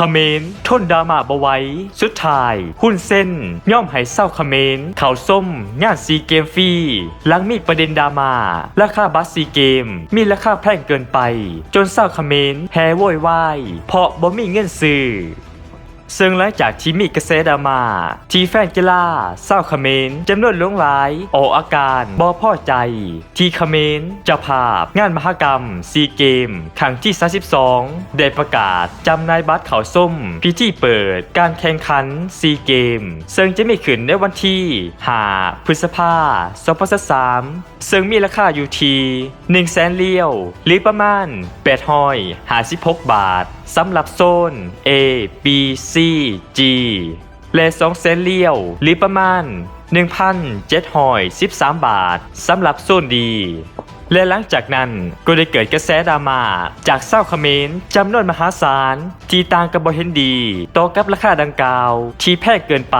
คเขมนทนดราม่าบไว้สุดท้าย หุ้นเส้น ย่อมหายเศร้าเขมนข่าวส้มงานซีเกมฟรีหลังมีประเด็นดราม่าราคาบัตรซีเกม มีราคาแพงเกินไป จนเศร้าเขมนแฮ่โวยวายเพราะบ่มีเงินซื้อ ซึ่งหลังจากที่มีกระแสดราม่าที่แฟนกีฬาเศร้าเมรจำนวนหลวงหลายออกอาการบ่พอใจ ที่เมรเจ้าภาพงานมหกรรมซีเกมครั้งที่ 32 ได้ประกาศจำนายบัตรเขาวส้ม พิธีเปิดการแข่งขันซีเกม ซึ่งจะมีขึ้นในวันที่ 5 พฤษภาคม 2023 ซึ่งมีราคาอยู่ที่1แสนเลี้ยวหรือประมาณ856 บาทสำหรับโซน A B C G และ2แสนเลี้ยวหรือประมาณ1,713 บาทสำหรับโซนดี และหลังจากนั้นก็ได้เกิดกระแสดราม่าจากเศร้าเขมรจำนวนมหาศาล ที่ต่างกับบเห็นดีต่อกับราคาดังกล่าว ที่แพงเกินไป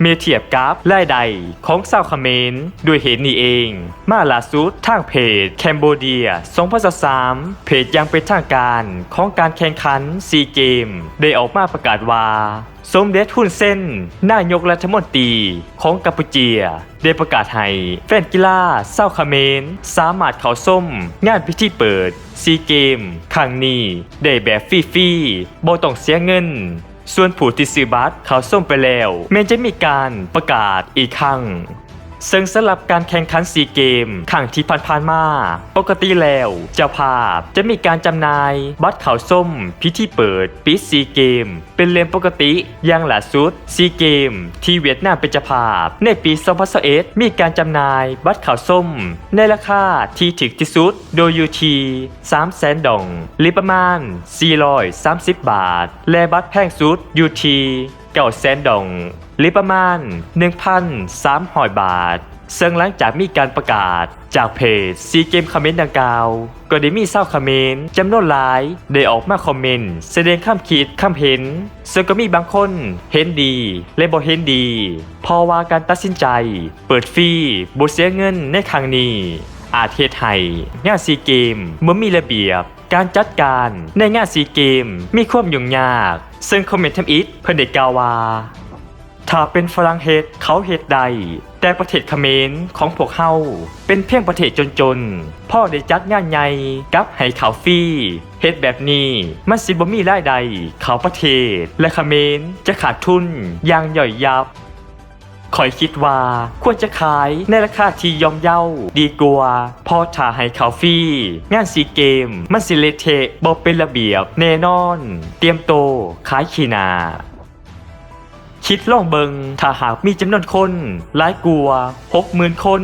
เมื่อเทียบกับรายได้ของเศร้าเขมรด้วยเหตุนี้เอง มาล่าสุดทางเพจแคนโบเดีย2023เพจยังเป็นทางการของการแข่งขันซีเกม ได้ออกมาประกาศว่า สมเด็จฮุนเซนนายกรัฐมนตรีของกัมพูเจีย ได้ประกาศให้แฟนกีฬาเศร้าวเมน สามารถเข้าส้ม งานพิธีเปิดซีเกมครั้งนี้ ได้แบบฟรีๆบ่ต้องเสียเงิน ส่วนผู้ที่ซื้อบัตรเขาส้มไปแล้วแม้จะมีการประกาศอีกครั้ง ซึ่งสำหรับการแข่งขันซีเกมครั้งที่ผ่านๆมา ปกติแล้วเจ้าภาพจะมีการจำหน่าย บัตรขาวส้ม พิธีเปิดปิดซีเกม เป็นเรื่องปกติอย่างล่าสุดซีเกม ที่เวียดนามเป็นเจ้าภาพ ในปี 2021มีการจำหน่าย บัตรขาวส้ม ในราคาที่ถึกที่สุด โดยอยู่ที่3แสนดองหรือประมาณ 430 บาท และบัตรแพงสุดอยู่ที่ 9แสนดองหรือประมาณ 1,300 บาท ซึ่งหลังจากมีการประกาศจากเพจซีเกมคอมเมนต์ดังกล่าว ก็ได้มีเศร้าวคอมเมนต์จำนวนหลาย ได้ออกมาคอมเมนต์แสดงข้ามคิดข้ามเห็น ซึ่งก็มีบางคนเห็นดี และบ่เห็นดีพราะว่าการตัดสินใจ เปิดฟรีบ่เสียเงินในครั้งนี้ อาจเทศไทยงานซีเกมเมื่อมีระเบียบการจัดการในงานซีเกมมีความยุ่งยาก ซึ่งคอมเมนต์ทำอิทเพิ่นเด็กกาวา ถ้าเป็นฝรั่งเฮ็ดเขาเฮ็ดใด แต่ประเทศเขมรของพวกเฮาเป็นเพียงประเทศจนๆ พ่อได้จัดงานใหญ่กับให้เขาฟรีเฮ็ดแบบนี้มันสิบ่มีรายได้เขาประเทศ และเขมรจะขาดทุนอย่างย่อยยับ คอยคิดว่าควรจะขายในราคาที่ย่อมเยาดีกว่าพอถ่าให้เขาฟรีงานซีเกม มันสิเลเทบอกเป็นระเบียบแน่นอน เตรียมโตขายขีนา คิดล่องเบิงถ้าหากมีจำนวนคนหลายกลัวหกหมื่นคน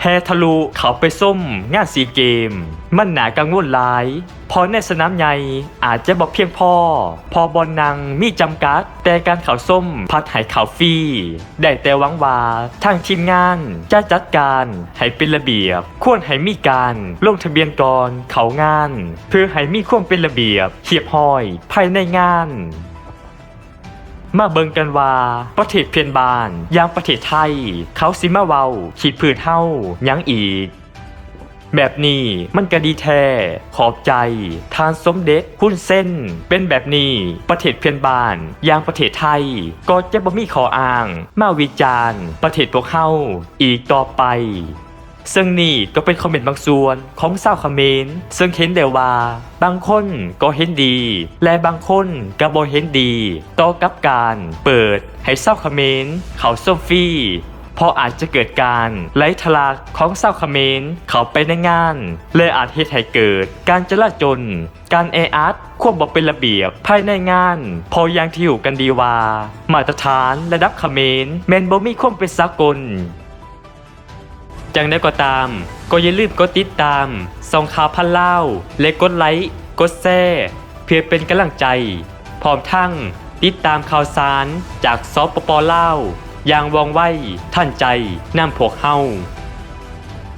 แฮทะลุเขาไปส้มงานสีเกม มันหนากังวลหลายพอในสนามใหญ่อาจจะบอกเพียงพอ พอบอลนังมีจำกัด แต่การเขาส้มพัดห้เข่าฟรีได้แต่หวังว่าทางทีมงานจะจัดการให้เป็นระเบียบ ควรให้มีการลงทะเบียนก่อนเขางาน เพื่อให้มีความเป็นระเบียบเขียบห้อยภายในงาน มาเบิงกันว่า ประเทศเพื่อนบานยางประเทศไทย เขาสิมาเวาขีดพื้นเฮายังอีก แบบนี้มันก็ดีแท้ขอบใจ ทานสมเด็จหุ้นเส้น เป็นแบบนี้ประเทศเพื่อนบานอย่างประเทศไทย ก็จะบ่มีขออ้าง มาวิจารณ์ ประเทศพวกเฮาอีกต่อไป ซึ่งนี่ก็เป็นคอมเมนต์บางส่วนของชาวเขมรซึ่งเห็นได้ว่า บางคนก็เห็นดี และบางคนก็บ่เห็นดีต่อกับการเปิดให้ชาวเขมรเขาส้มฟรีเพราะอาจจะเกิดการไหลทะลักของชาวเมรเขาไปในงาน เลยอาจเฮ็ดให้เกิด การจลาจล การแออัดควบบ่เป็นระเบียบภายในงาน พออย่างที่อยู่กันดีว่า มาตรฐานระดับเมรแมนบ่มีความเป็นสากล จังได้ก็ตาม ก็อย่าลืมกดติดตามส่องข่าวพันเล่า และกดไลค์ กดแชร์เพื่อเป็นกำลังใจ พร้อมทั้งติดตามข่าวสารจากซอปปอลาอย่างว่องไวท่านใจนำพวกเฮา